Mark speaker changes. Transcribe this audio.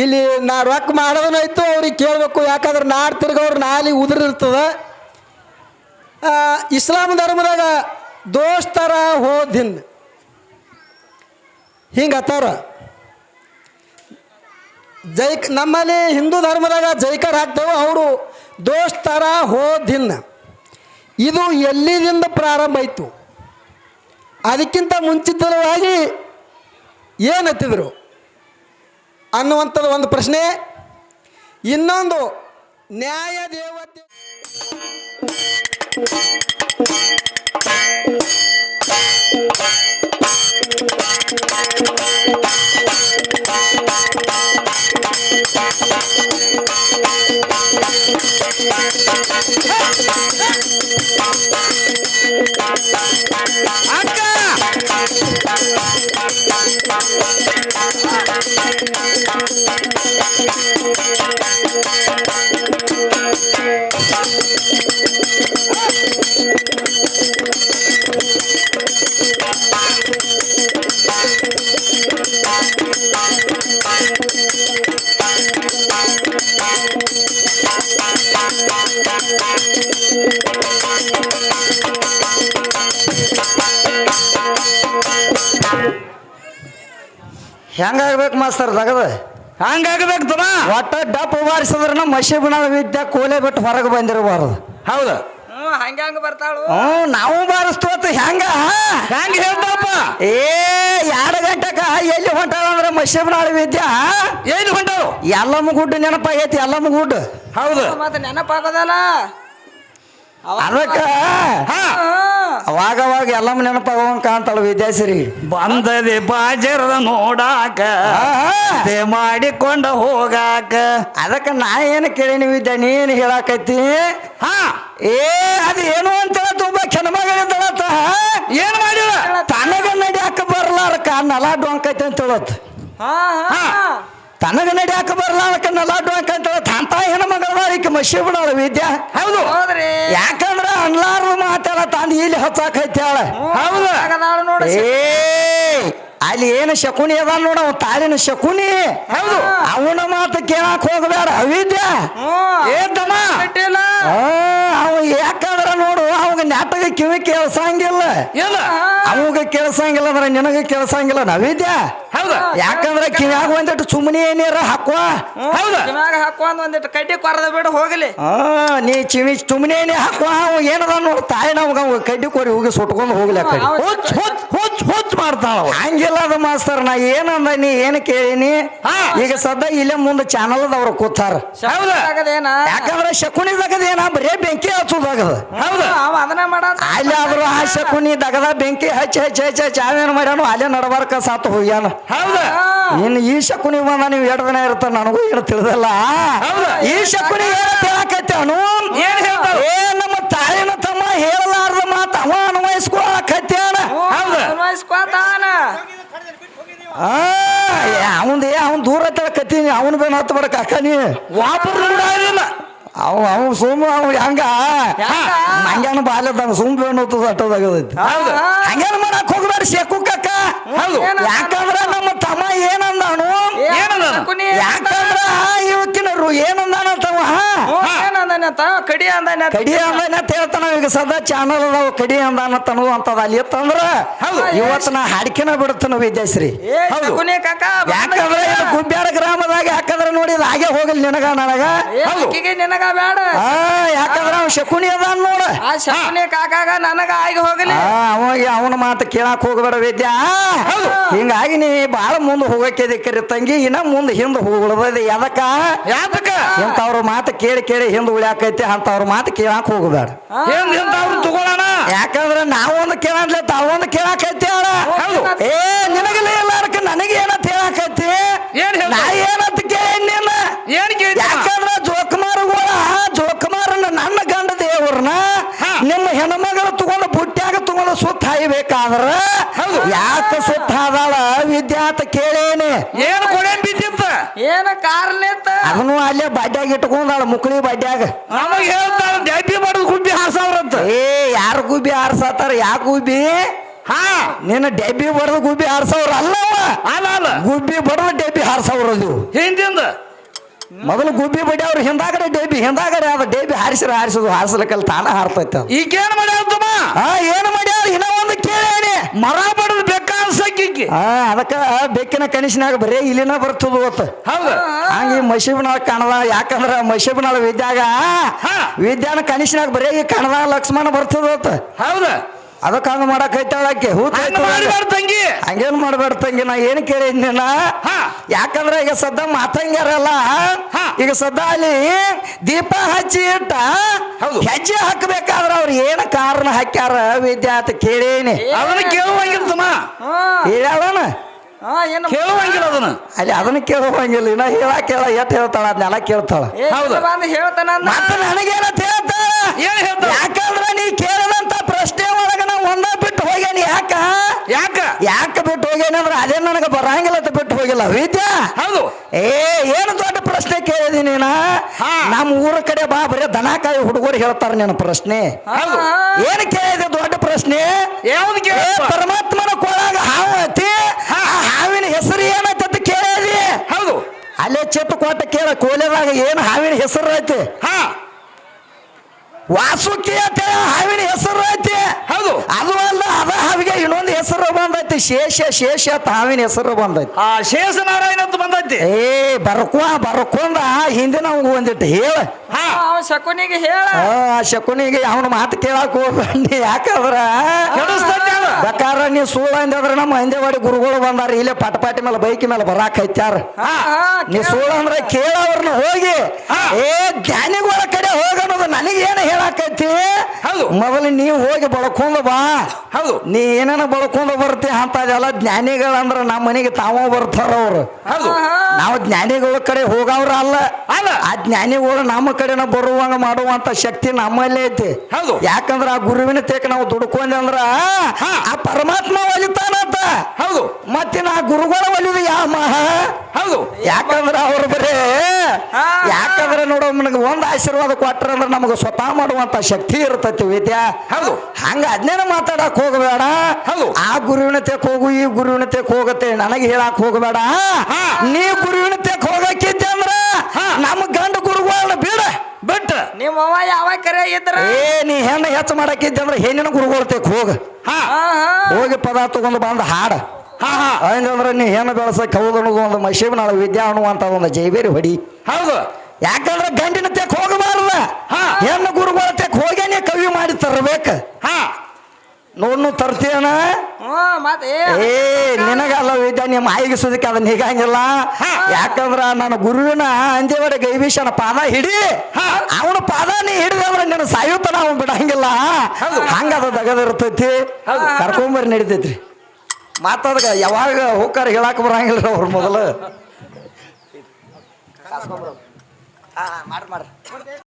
Speaker 1: ಇಲ್ಲಿ ನಾ ರೊಕ್ಕ ಮಾಡೋದನ್ನಾಯ್ತು ಅವ್ರಿಗೆ ಕೇಳಬೇಕು, ಯಾಕಂದ್ರೆ ನಾಡ್ ತಿರ್ಗವ್ರ ನಾಲಿ ಉದುರಿರ್ತದ. ಇಸ್ಲಾಂ ಧರ್ಮದಾಗ ದೋಸ್ತರ ಹೋದಿನ್ ಹಿಂಗತ್ತಾರ ಜೈ ನಮ್ಮಲ್ಲಿ ಹಿಂದೂ ಧರ್ಮದಾಗ ಜೈಕರ್ ಹಾಕ್ತೇವೆ, ಅವರು ದೋಸ್ತರ ಹೋದಿನ್ ಇದು ಎಲ್ಲಿದಿಂದ ಪ್ರಾರಂಭ ಆಯಿತು? ಅದಕ್ಕಿಂತ ಮುಂಚಿತವಾಗಿ ಏನತ್ತಿದ್ರು ಅನ್ನುವಂಥದ್ದು ಒಂದು ಪ್ರಶ್ನೆ. ಇನ್ನೊಂದು ನ್ಯಾಯ ದೇವತೆ
Speaker 2: ಅಕ್ಕ
Speaker 1: ಹೆಂಗಾಗ್ಬೇಕು ಮಾಸ್ತರ್ ತಗದ
Speaker 2: ಹಂಗಾಗ್ಬೇಕು ತಮ್ಮ.
Speaker 1: ಒಟ್ಟ ಡಪ್ ಬಾರಿಸಿದ್ರ ಮಸಿ ಬಿಣ ವಿದ್ಯೆ ಕೋಲೆ ಬಿಟ್ಟು ಹೊರಗೆ ಬಂದಿರಬಾರ್ದು.
Speaker 2: ಹೌದು.
Speaker 3: ಹ್ಞೂ ಹಂಗ ಹಂಗ ಬರ್ತಾಳು.
Speaker 1: ಹ್ಞೂ ನಾವು ಬಾರಿಸ್ತೋತ ಹೆಂಗ?
Speaker 2: ಹೆಂಗ ಹೇಳ್ತಾವಪ್ಪ
Speaker 1: ಏ ಎರಡು ಗಂಟೆಕ ಎಲ್ಲಿ ಹೊಂಟಾಳ ಅಂದ್ರೆ ಮಸಿ ಬಿಣಾಳ ವಿದ್ಯಾ?
Speaker 2: ಎಲ್ಲಿ ಹೊಂಟವು
Speaker 1: ಎಲ್ಲಮ್ಮ ಗುಡ್ಡು ನೆನಪಾಗೈತಿ ಎಲ್ಲಮ್ಮ ಗುಡ್ಡು.
Speaker 2: ಹೌದು.
Speaker 3: ಮತ್ತೆ ನೆನಪಾಗೋದಲ್ಲ?
Speaker 1: ಅದಕ್ಕ
Speaker 2: ಹಾ.
Speaker 1: ಅವಾಗ ಅವಾಗ ಎಲ್ಲಮ್ಮ ನೆನಪಾಗವಂಗ ಕಾಣ್ತಾಳ ವಿದ್ಯಾಸಿರಿ.
Speaker 2: ಬಂದದೆ ಬಾಜರದ ನೋಡಾಕ ಅದೇ ಮಾಡಿಕೊಂಡ ಹೋಗಾಕ.
Speaker 1: ಅದಕ್ಕೆ ನಾ ಏನು ಕೇಳೀನಿ ವಿದ್ಯಾ ನೀನು ಹೇಳಾಕೈತಿ
Speaker 2: ಹಾ.
Speaker 1: ಏ ಅದು ಏನು ಅಂತ ತುಂಬಾ ಕೆನಮಗಳಿದ್ದಳತ್ತ
Speaker 2: ಏನ್ ಮಾಡಿದ?
Speaker 1: ತನಗ ಬರಲಾರ ಕಾ ನೆಲ ಡೊಂಕೈತಿ ಅಂತ ಹೇಳತ್
Speaker 3: ಹಾ. ಹಾ.
Speaker 1: ತನಗ ನಡ್ಯಾಕ ಬರ್ಲಾರಕ್ಕ ನಲ ಡೊಂಕ ಅಂತ ಅಂತ ಹೆಣ್ಣು ಮಗಳವಾರಿಕೆ ಮಸಿ ಬಿಡೋಳ ವಿದ್ಯಾ.
Speaker 2: ಹೌದು.
Speaker 3: ಹೌದ್ರಿ.
Speaker 1: ಯಾಕಂದ್ರ ಅನ್ಲಾರ್ದು ಮಾತಾಡ ತಂದು ಇಲ್ಲಿ ಹಚ್ಚಾಕ ಅವಳ
Speaker 2: ಹೌದು.
Speaker 3: ಆಗದಾಳು ನೋಡು
Speaker 1: ಏ ಅಲ್ಲಿ ಏನು ಶಕುನಿ ಅದ ನೋಡ ಅವ್ ತಾಳಿನ ಶಕುನಿ.
Speaker 2: ಹೌದು.
Speaker 1: ಅವನ ಮಾತು ಕೇಳಕ್ ಹೋಗಬೇಡ ಅವಿದ್ಯಾ ಏತಮ್ಮ ಅವ ಯಾಕಂದ್ರ ನೋಡು ಅವಾಗ ನಾಟಕ ಕಿವಿ ಕೇಳಸಂಗಿಲ್ಲ. ಅವಾಗ ಕೇಳ್ಸಂಗಿಲ್ಲ ಅಂದ್ರೆ ನಿನಗ ಕೇಳಸಂಗಿಲ್ಲ ನವಿದ್ಯಾ
Speaker 2: ಹೌದು?
Speaker 1: ಯಾಕಂದ್ರೆ ಕಿವ್ಯಾಗ ಒಂದಿಟ್ಟು ಸುಮ್ಮನೆ ಏನಾರ ಹಾಕುವ?
Speaker 2: ಹೌದು?
Speaker 3: ಕಿಮ್ಯಾಗ ಹಾಕೊಂಡ್ ಒಂದಿಟ್ಟು ಕಡ್ಡಿ ಕೊರದ ಬಿಡು ಹೋಗಲಿ.
Speaker 1: ಆ ನೀ ಚಿವಿ ಸುಮ್ಮನೆ ಹಾಕುವ? ಅವ ಏನದ ನೋಡು ತಾಯಿ ನಮ್ಗ ಅವ ಕಡ್ಡಿ ಕೊರಿ ಹೋಗಿ ಸುಟ್ಕೊಂಡು ಹೋಗ್ಲಿ ಆ ಕಡೆ
Speaker 2: ಹುಚ್ ಹುಚ್ ಮಾಡ್ತಾಳ ಅವ.
Speaker 1: ಹಂಗಿಲ್ಲ ಅದು ಮಾಸ್ತರ್ ನಾ ಏನಂದ ನೀ ಏನು ಕೇಳಿನಿ?
Speaker 2: ಹಾ.
Speaker 1: ಈಗ ಸದ್ಯ ಇಲ್ಲೇ ಮುಂದೆ ಚಾನಲ್ ಅವ್ರು ಕೂತಾರ
Speaker 2: ಹೌದಾ?
Speaker 3: ಆಗದೇನ
Speaker 1: ಯಾಕಂದ್ರೆ ಶಕುನಿ ದಗದೇನ ಬರೇ ಬೆಂಕಿ ಹಚ್ಚೋದಾಗದ
Speaker 2: ಹೌದು?
Speaker 3: ಅವ ಅದನ್ನ ಮಾಡ
Speaker 1: ಅಲ್ಲಿ ಆದ್ರೂ ಆ ಶಕುನಿ ದಗದ ಬೆಂಕಿ ಹಚ್ಚಿ ಹಚ್ಚಿ ಹಚ್ಚಿ ಹಚ್ಚಿ ಅವೇನು ಮಾಡ್ಯಾನು ಅಲ್ಲೇ ನಡಬಾರ್ಕ ಸಾತು ಹೋಗ್ಯಾನ.
Speaker 2: ಹೌದಾ?
Speaker 1: ಇನ್ನು ಈ ಶಕುನಿ ಬಂದ ನೀವು ಎರಡು ದಿನ ಇರ್ತಾರ ನನಗೂ ಏನು ತಿಳಿದಲ್ಲ?
Speaker 2: ಹೌದಾ?
Speaker 1: ಈ ಶಕುನಿ ಏನು ಹೇಳಕತ್ತೆ ಅವನು?
Speaker 2: ಏನ್ ಹೇಳ್ತಾರೆ
Speaker 1: ಏ ನಮ್ಮ ತಾಯಿನ ತಮ್ಮ ಹೇಳಲಾರ್ದ ಮಾತು ಅವ ಆ ಅವಂದ ಏ ಅವ್ನ್ ದೂರ ಕತ್ತೀನಿ ಅವನು ಬೇನ ಹತ್ತು ಬರಕ ಅಕ್ಕ ನೀ.
Speaker 2: ವಾಪರ್
Speaker 1: ಅವ ಅವ ಸುಮ್ಮ ಅವ ಹಂಗ?
Speaker 3: ಹಂಗೇನು
Speaker 1: ಬಾಲ್ಯದ ಬಾಲ್ಯದಾಗ ಸುಮ್ ಬೇಣ ಅಟ್ಟದಾಗದೈತಿ.
Speaker 2: ಹೌದು?
Speaker 1: ಹಂಗೇನ ಮಾಡಕ್ ಹೋಗ್ಬೇಡ ಶೇಕು
Speaker 2: ಹೌದು.
Speaker 1: ಯಾಕಂದ್ರ ನಮ್ಮ ತಮ್ಮ ಏನಂದಾನು? ಯಾಕಂದ್ರ ಇವಕ್ಕಿನರು ಏನಂದಾನ
Speaker 3: ತಮ್ಮ? ಏನ್ ಅಂದಾನಂತ ಕಡಿ ಅಂದಾನ
Speaker 1: ಕಡಿ ಅಂದಾನ ಅಂತ ಹೇಳ್ತಾನ. ಈಗ ಸದಾ ಚಾನಲ್ ಅದಾವ ಕಡಿ ಅಂದಾನಂತ ಅಂತದ ಅಲ್ಲಿ ಇತ್ತಂದ್ರ. ಇವತ್ತು ನಾ ಹಾಡ್ಕಿನ ಬಿಡುತ್ತನ ವಿದ್ಯಾಶ್ರೀ. ಯಾಕಂದ್ರ ಇದು ಗುಬ್ಬ್ಯಾಡ ಗ್ರಾಮದಾಗ ಯಾಕಂದ್ರ ನೋಡಿ ಇದು ಹಾಗೆ ಹೋಗಲಿ ನಿನಗ ನನಗ.
Speaker 3: ನಿನಗ ಬೇಡ
Speaker 1: ಯಾಕಂದ್ರ ಅವ್ ಶಕುನಿ ಅದಾನ ನೋಡ.
Speaker 3: ಆ ಶಕುನಿ ಕಾಕಾಗ ನನಗ ಆಗಿ ಹೋಗಲಿ.
Speaker 1: ಆ, ಅವಾಗ ಅವನ ಮಾತು ಕೇಳಕ್ ಹೋಗಬೇಡ ವಿದ್ಯಾ. ಹಿಂಗಾಗಿ ನೀ ಬಾಳ ಮುಂದೆ ಹೋಗಕ್ಕೆದಕ್ಕರಿ ತಂಗಿ ಇನ್ನ ಮುಂದೆ ಹಿಂದೆ ಹೋಗ್ಬಿಡದ ಎದಕ್ಕ
Speaker 2: ಯಾತಕ
Speaker 1: ಇಂಥವ್ರ ಮಾತು ಕೇಳಿ ಕೇಳಿ ಹಿಂದೆ ಉಳ್ಯಾಕೈತಿ ಅಂತವ್ರ ಮಾತು ಕೇಳಕ್ ಹೋಗಬೇಡ.
Speaker 2: ತಗೊಳ್ಳೋಣ
Speaker 1: ಯಾಕಂದ್ರ ನಾವೊಂದು ಕೇಳಂದ್ಲೆ ತಾವೊಂದು ಕೇಳಾಕೈತಿ
Speaker 3: ಹೌದು.
Speaker 1: ಏ ನಿನಗಲೇ ಎಲ್ಲಾರಕ ನನಗೆ ಏನಂತ ಹೇಳಾಕೈತಿ
Speaker 2: ಏನ್ ಹೇಳ್ತಾವ?
Speaker 1: ನಾ ಏನಂತ ಕೇಳಿ ನಿನ್ನ
Speaker 2: ಏನ್ ಕೇಳ್ತಾವ?
Speaker 1: ಯಾಕಂದ್ರ ಜೋಕುಮಾರಗಳ ಜೋಕುಮಾರನ ನನ್ನ ಗಂಡ ದೇವ್ರನ್ನ
Speaker 2: ಹಾ.
Speaker 1: ನಿಮ್ಮ ಹೆಣ್ಮಗಳು ತಗೊಂಡು ಬುಟ್ಟ್ಯಾಗ ತಗೊಂಡು ಬೇಕಾದ್ರ ಹಾಯ್ಬೇಕಾದ್ರ
Speaker 2: ಹೌದು.
Speaker 1: ಯಾಕ ಸುತ್ತ ಹಾದಾಳ ವಿದ್ಯಾತ ಕೇಳೇನೆ.
Speaker 2: ಏನ್ ಕೊಡೇನ್ ಬಿದ್ದಿತ್ತ?
Speaker 3: ಏನ ಕಾರ್ಲಿತ್ತ
Speaker 1: ಅದನ್ನು ಅಲ್ಲೇ ಬಾಡ್ಯಾಗ ಇಟ್ಕೊಂಡಾಳ ಮುಕ್ಳಿ ಬಾಡ್ಯಾಗ.
Speaker 2: ನಮಗ್ ಹೇಳ್ತಾರ ಡ್ಯಾಪಿ ಮಾಡೋದು ಗುಬ್ಬಿ ಹಾರ್ಸವ್ರಂತ.
Speaker 1: ಏ ಯಾರ ಗುಬ್ಬಿ ಹಾರ್ಸತ್ತಾರ ಯಾಕ ಗುಬ್ಬಿ?
Speaker 2: ಹಾ.
Speaker 1: ನಿನ್ನ ಡೆಬ್ಬಿ ಬಡದು ಗುಬ್ಬಿ ಹಾರ್ಸವ್ರ ಅಲ್ಲವ
Speaker 2: ಅಲ್ಲ ಅಲ್ಲ.
Speaker 1: ಗುಬ್ಬಿ ಬಡದು ಡೆಬ್ಬಿ ಹಾರ್ಸವ್ರ ಅದು.
Speaker 2: ಹಿಂದಿಂದ?
Speaker 1: ಮೊದಲು ಗುಬ್ಬಿ ಬಡಿ ಅವ್ರು ಹಿಂದಾಗಡೆ ಡೇಬಿ ಹಿಂದಾಗಡೆ ಅದ ಡೇಬಿ ಹಾರಿಸಿರ ಹಾರಿಸೋದು ಹಾರಿಸ್ಲಿಕ್ಕಲ್ಲಿ ತಾನ ಹಾರ್ತೈತೆ ಈಗೇನು
Speaker 2: ಈಗೇನ್ ಮಾಡ್ಯಾವ ತಮ್ಮ
Speaker 1: ಆ ಏನು ಮಾಡ್ಯಾರ ಕೇಳೇನಿ
Speaker 2: ಮರ ಬಡದ್ ಬೇಕಾ ಅನ್ಸಕ್ಕಿಕ್ಕಿ
Speaker 1: ಆ ಅದಕ್ಕ ಬೆಕ್ಕಿನ ಕನಿಷ್ನಾಗ ಬರೀ ಇಲ್ಲಿನ ಬರ್ತದ ಅಂತ
Speaker 2: ಹೌದು.
Speaker 1: ಹಂಗೆ ಈ ಕಣದ ಯಾಕಂದ್ರ ಮಸೀಬ್ನಾಳ ವಿದ್ಯಾಗ. ವಿದ್ಯಾನ ಕನಿಷ್ನಾಗ ಬರೀ ಈ ಕಣದ ಲಕ್ಷ್ಮಣ ಬರ್ತದ ಅಂತ
Speaker 2: ಹೌದ.
Speaker 1: ಅದಕ್ಕೆ ಹಂಗ ಮಾಡಕ್ ಐತಾಳಕ್ಕೆ ಹೂ
Speaker 2: ತಂಗಿ.
Speaker 1: ಹಂಗೇನ್ ಮಾಡ್ಬೇಡ ತಂಗಿ ನಾ ಏನ್ ಕೇಳಿದ್ನ
Speaker 2: ಹಾ.
Speaker 1: ಯಾಕಂದ್ರೆ ಈಗ ಸದ್ದ ಮಾತಂಗ್ಯಾರಲ್ಲ
Speaker 2: ಹಾ.
Speaker 1: ಈಗ ಸದ್ದ ಅಲ್ಲಿ ದೀಪ ಹಚ್ಚಿ ಇಟ್ಟ
Speaker 2: ಹೌದು.
Speaker 1: ಹೆಜ್ಜೆ ಹಾಕ್ಬೇಕಾದ್ರ ಅವ್ರ ಏನ್ ಕಾರಣ ಹಾಕ್ಯಾರ ವಿದ್ಯಾರ್ಥಿ ಕೇಳೇನಿ.
Speaker 2: ಅದನ್ನ ಕೇಳುವಂಗಿಲ್ಲ ತಮ್ಮ
Speaker 3: ಹ್ಮ್
Speaker 1: ಹೇಳವನ
Speaker 3: ಹಾ ಏನು
Speaker 2: ಕೇಳುವಂಗಿಲ್ಲ ಅದನ್ನ.
Speaker 1: ಅಲ್ಲಿ ಅದನ್ನ ಕೇಳುವಂಗಿಲ್ಲ ಇನ್ನ ಹೇಳಾ ಕೇಳ ಎಟ್ ಹೇಳ್ತಾಳ ಅದನ್ನೆಲ್ಲ ಕೇಳ್ತಾಳ.
Speaker 2: ಹೌದು.
Speaker 3: ಹೇಳ್ತಾನ
Speaker 1: ನನಗೇನಂತ ಹೇಳ್ತಾಳ? ಯಾಕಂದ್ರ ನೀ ಕೇಳಿದಂತ ಪ್ರಶ್ನೆ ಒಳಗ ನಾ ಒಂದ ಬಿಟ್ಟು ಹೋಗ್ಯಾನಿ ಯಾಕ
Speaker 2: ಯಾಕ?
Speaker 1: ಯಾಕೆ ಬಿಟ್ಟು ಹೋಗ್ಯಾನಂದ್ರ ಅದೇ ನನಗೆ ಬರಂಗಿಲ್ಲ ಅಂತ ಬಿಟ್ಟು ಹೋಗಿಲ್ಲ. ವಿದ್ಯಾ?
Speaker 2: ಹೌದು.
Speaker 1: ಏ ಏನು ದೊಡ್ಡ ಪ್ರಶ್ನೆ ಕೇಳಿದಿ ನೀನ. ನಮ್ಮ ಊರ ಕಡೆ ಬಾ ಬರೀ ದನಕಾಯಿ ಹುಡುಗರು ಹೇಳ್ತಾರ ನಿನ್ನ ಪ್ರಶ್ನೆ. ಏನು ಕೇಳಿದೆ ದೊಡ್ಡ ಪ್ರಶ್ನೆ? ಪರಮಾತ್ಮನ ಕೊಳಗ ಹಾವು ಐತಿ ಹಾವಿನ ಹೆಸರು ಏನೈತೆ ಅಂತ ಕೇಳಿದಿ?
Speaker 2: ಹೌದು.
Speaker 1: ಅಲ್ಲೇ ಚಿತ್ತ ಕೊಟ್ಟ ಕೇಳ ಕೋಲೆದಾಗ ಏನು ಹಾವಿನ ಹೆಸರು ಐತಿ?
Speaker 2: ಹಾ.
Speaker 1: ವಾಸುಕಿ ಅಂತ ಹೇಳಿ ಹಾವಿನ ಹೆಸರು ಐತಿ.
Speaker 2: ಹೌದು.
Speaker 1: ಅದು ಅಲ್ಲ ಅದ ಹಾವಿಗೆ ಇನ್ನೊಂದು ಹೆಸರು ಬಂದೈತಿ. ಶೇಷ ಶೇಷ ಅಂತ ಹಾವಿನ ಹೆಸರು ಬಂದೈತಿ.
Speaker 2: ಆ ಶೇಷ ನಾರಾಯಣ ಅಂತ ಬಂದೈತಿ.
Speaker 1: ಏ ಬರ್ಕೊ ಬರ್ಕೊಂಡ ಹಿಂದಿನ ಅವಂಗ ಒಂದಿಟ್ಟು ಹೇಳ.
Speaker 3: ಶಕುನಿಗೆ ಹೇಳ.
Speaker 1: ಆ ಶಕುನಿಗೆ ಅವನ ಮಾತು ಕೇಳಕ್ ಹೋಗ್ಬಂಡಿ. ಯಾಕಂದ್ರ. ಬೇಕಾರ ನೀ ಸುಳ್ಳ ಅಂದ್ರ ನಮ್ಮ ಹಿಂದೆವಾಡಿ ಗುರುಗಳು ಬಂದಾರ. ಇಲ್ಲೇ ಪಟಪಾಟಿ ಮೇಲೆ ಬೈಕ್ ಮೇಲೆ ಬರಾಕ್ ಹೈತ್ಯಾರ. ನೀ. ಸುಳ್ಳ ಅಂದ್ರೆ ಕೇಳವ್ರನ್ನ ಹೋಗಿ. ಏ ಜ್ಞಾನಿಗಳ ಕಡೆ ಹೋಗನ್ನೋದು ನನಗೆ ಏನು ಹೇಳಾಕೈತಿ
Speaker 2: ಹೌದು.
Speaker 1: ಮೊದಲು ನೀವು ಹೋಗಿ ಬಳ್ಕೊಂಡ್ ಬಾ.
Speaker 2: ಹೌದು.
Speaker 1: ನೀ ಏನೇನ ಬಳ್ಕೊಂಡು ಬರ್ತಿ ಅಂತ ಅದೆಲ್ಲ ಜ್ಞಾನಿಗಳಂದ್ರ ನಮ್ಮ ಮನೆಗೆ ತಾವ ಬರ್ತಾರ ಅವ್ರು.
Speaker 2: ಹೌದು.
Speaker 1: ನಾವು ಜ್ಞಾನಿಗಳ ಕಡೆ ಹೋಗವ್ರ ಅಲ್ಲ.
Speaker 2: ಅಲ್ಲ.
Speaker 1: ಆ ಜ್ಞಾನಿಗಳು ನಮ್ಮ ಕಡೆನ ಬರುವಂಗ ಮಾಡುವಂತ ಶಕ್ತಿ ನಮ್ಮಲ್ಲೇ ಐತಿ.
Speaker 2: ಹೌದು.
Speaker 1: ಯಾಕಂದ್ರ ಆ ಗುರುವಿನ ತೇಕ ನಾವು ದುಡ್ಕೊಂಡೆ ಅಂದ್ರ
Speaker 2: ಹಾ.
Speaker 1: ಆ ಪರಮಾತ್ಮ ಒಲಿತಾನಂತ.
Speaker 2: ಹೌದು.
Speaker 1: ಮತ್ತಿನ ಆ ಗುರುಗಳ ಒಲಿದು ಯಾವ ಮಹ?
Speaker 2: ಹೌದು.
Speaker 1: ಯಾಕಂದ್ರ ಅವ್ರು ಬರೇ. ಯಾಕಂದ್ರ ನೋಡೋ ನನಗೆ ಒಂದು ಆಶೀರ್ವಾದ ಕೊಟ್ರ ಅಂದ್ರೆ ನಮಗೆ ಸ್ವತಃ ಮಾಡುವಂತ ಶಕ್ತಿ ಇರ್ತೈತಿ ವಿದ್ಯಾ.
Speaker 2: ಹೌದು.
Speaker 1: ಹಂಗ ಅದ್ನೇನ ಮಾತಾಡಕ್ ಹೋಗಬೇಡ.
Speaker 2: ಹೌದು.
Speaker 1: ಆ ಗುರುವಿನ ತೆಕ್ ಹೋಗು ಈ ಗುರುವಿನ ತೆಕ್ ಹೋಗತ್ತೆ ನನಗೆ ಹೇಳಕ್ ಹೋಗಬೇಡ.
Speaker 2: ಹಾ.
Speaker 1: ನೀ ಗುರುವಿನ ತೆಕ್ ಹೋಗಕ್ಕಿದ್ದೆ ಅಂದ್ರ
Speaker 2: ಹಾ.
Speaker 1: ನಮ್ಮ ಗಂಡ ಗುರುಗಳನ್ನ ಬಿಡ.
Speaker 2: ಬಿಟ್ಟ.
Speaker 3: ನಿಮ್ಮ ಅವ್ವ ಯಾವಾಗ ಕರೆ ಇದ್ರ?
Speaker 1: ಏ ನೀ ಹೆಣ್ಣು ಹೆಚ್ಚು ಮಾಡಕ್ಕಿದ್ದೆ ಅಂದ್ರೆ ಹೆಣ್ಣಿನ ಗುರುಗಳ ತೆಕ್ ಹೋಗ.
Speaker 2: ಹಾ.
Speaker 3: ಹಾ, ಹಾ.
Speaker 1: ಹೋಗಿ ಪದಾರ್ಥ ತಗೊಂಡು ಬಂದು ಹಾಡ.
Speaker 2: ಹಾ ಹಾ.
Speaker 1: ಅಂದ್ರೆ ನೀ ಹೆಣ್ಣು ಬೆಳೆಸಕ್ಕೆ ಹೌದು ಅನ್ನೋದು ಒಂದು ಮಶೀಬ್ನಾಳ ವಿದ್ಯಾ ಅನ್ನುವಂಥ ಒಂದು ಜೈಬೇರಿ ಹೊಡಿ.
Speaker 2: ಹೌದು.
Speaker 1: ಯಾಕಂದ್ರೆ ಗಂಡಿನ ತೆಕ್ ಹೋಗಬಾರ್ದ.
Speaker 2: ಹಾ.
Speaker 1: ಹೆಣ್ಣು ಗುರುಗಳ ತೆಕ್ ಹೋಗೇನೆ ಕವಿ ಮಾಡಿ ತರಬೇಕು.
Speaker 2: ಹಾ.
Speaker 1: ನೋಡ್ನು
Speaker 3: ತರ್ತೀಯಣ ಏ
Speaker 1: ನಿನಗಲ್ಲ ವಿದ್ಯ ನಿಮ್ಮ ಆಯಿಗೆ ಸುದಕ್ಕೆ ಅದನ್ನ ಹೀಗಂಗಿಲ್ಲ. ಯಾಕಂದ್ರ ನನ್ನ ಗುರುವಿನ ಅಂದೇವಡೆ ಗೈಬೀಶನ ಪಾದ ಹಿಡಿ ಅವನ ಪಾದ ನೀ ಹಿಡಿದಂದ್ರ ನಿನ್ನ ಸಾಯುತನ ಅವನ್ ಬಿಡಂಗಿಲ್ಲ. ಹಂಗದ ದಗದಿರ್ತೈತಿ ಕರ್ಕೊಂಬರಿ ನಡಿತೈತ್ರಿ. ಮಾತಾಡ್ಗ ಯಾವಾಗ ಹೋಕಾರ ಹೇಳಾಕ ಬರಂಗಿಲ್ಲ ಅವ್ರ ಮೊದಲು. ಮಾಡಿ ಮಾಡ್ರಿ